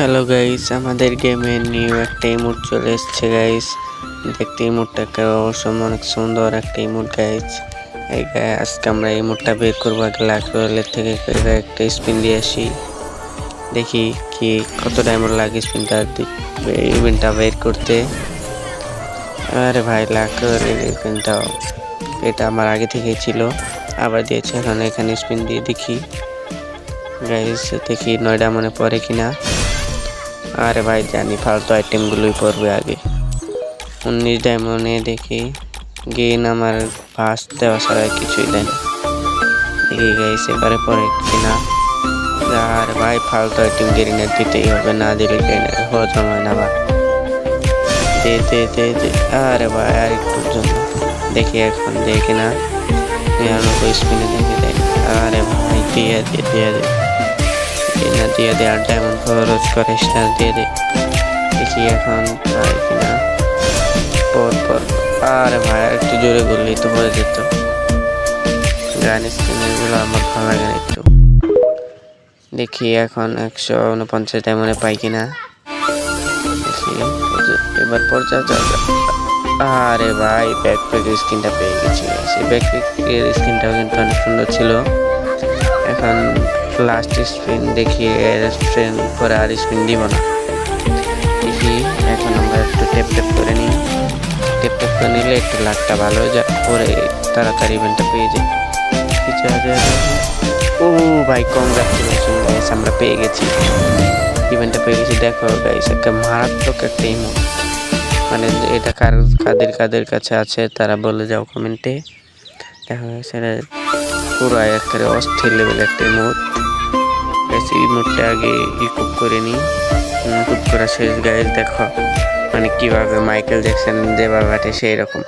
Hello guys আমাদের গেমে new একটা ইমোট চলে এসছে গাইস দেখতে ইমোটটা অবশ্য অনেক সুন্দর একটা ইমোট গাইস এই গায়ে আজকে আমরা ইমোটটা বের করব আগে লাকরোলের থেকে একটা স্পিন দিয়ে আসি। দেখি কি, কত ডায়মন্ড লাগে স্পিনটা ইভেন্টটা বের করতে। আরে ভাই লাকরোলের ইভেন্টটা এটা আমার আগে থেকেই ছিল। আবার দিয়েছে, এখন এখানে স্পিন দিয়ে দেখি। গাইস দেখি নয়ডা মনে পড়ে কিনা। আরে ভাই, জানি, ফালতু আইটেমগুলোই পড়বে আগে। উনিশ ডায়মন্ডে দেখি গেন আমার ফার্স্ট দেওয়া ছাড়া কিছুই দেয় না। দেখি গাইস এবারে পরে কিনা। আর ভাই, ফালতু আইটেম গেরিনার দিতেই হবে, না দিলে গেরিনার হজম হয় না ভাই দে দে দে দে। আরে ভাই, আর একটুর জন্য। দেখি এখন দেখি না নিরানব্বই স্পিনে দেখে, দেয় আরে ভাই, দিয়ে দে দিয়ে দে। না, দিয়ে দে আর ডায়মন্ড খরচ করিস না, দিয়ে দে। দেখি এখন পাই কিনা। পর পর। আরে ভাই, একটু জোরে করলেই তো হয়ে যেত। গান স্ক্রিনগুলো আমার ভালো লাগে না একটু। দেখি এখন একশো উনপঞ্চাশ ডায়মন্ডে পাই কিনা। দেখি এবার পর্যায়ে আরে ভাই ব্যাকপ্যাকের স্ক্রিনটা পেয়ে গেছি। সেই ব্যাকপ্যাকের স্ক্রিনটাও কিন্তু অনেক সুন্দর ছিল। এখন লাস্ট স্পিন দেখি, এর স্পিন পরে আর স্পিন দিব না। দেখি, এখন আমরা একটু টেপ টেপ করে নিই। টেপ টেপ করে নিলে একটু লাখটা ভালো হয়ে যায় পরে তাড়াতাড়ি ইভেন্টটা পেয়ে যায় কিছু আছে ও ভাই কংগ্রাচুলেশন গাইস আমরা পেয়ে গেছি। ইভেন্টটা পেয়ে গেছি, দেখো গাইস একটা মারাত্মক একটা ইমো মানে এটা কার, কাদের কাদের কাছে আছে, তারা বলে যাও কমেন্টে দেখা গেছে পুরো একেবারে অস্থির লেভেল একটা ইমোট বেশি ইমোটটা আগে ইকুপ করে নিই। ইকুপ করা শেষ গায়ে দেখো মানে কীভাবে মাইকেল জ্যাকসন যেভাবে সেই রকম।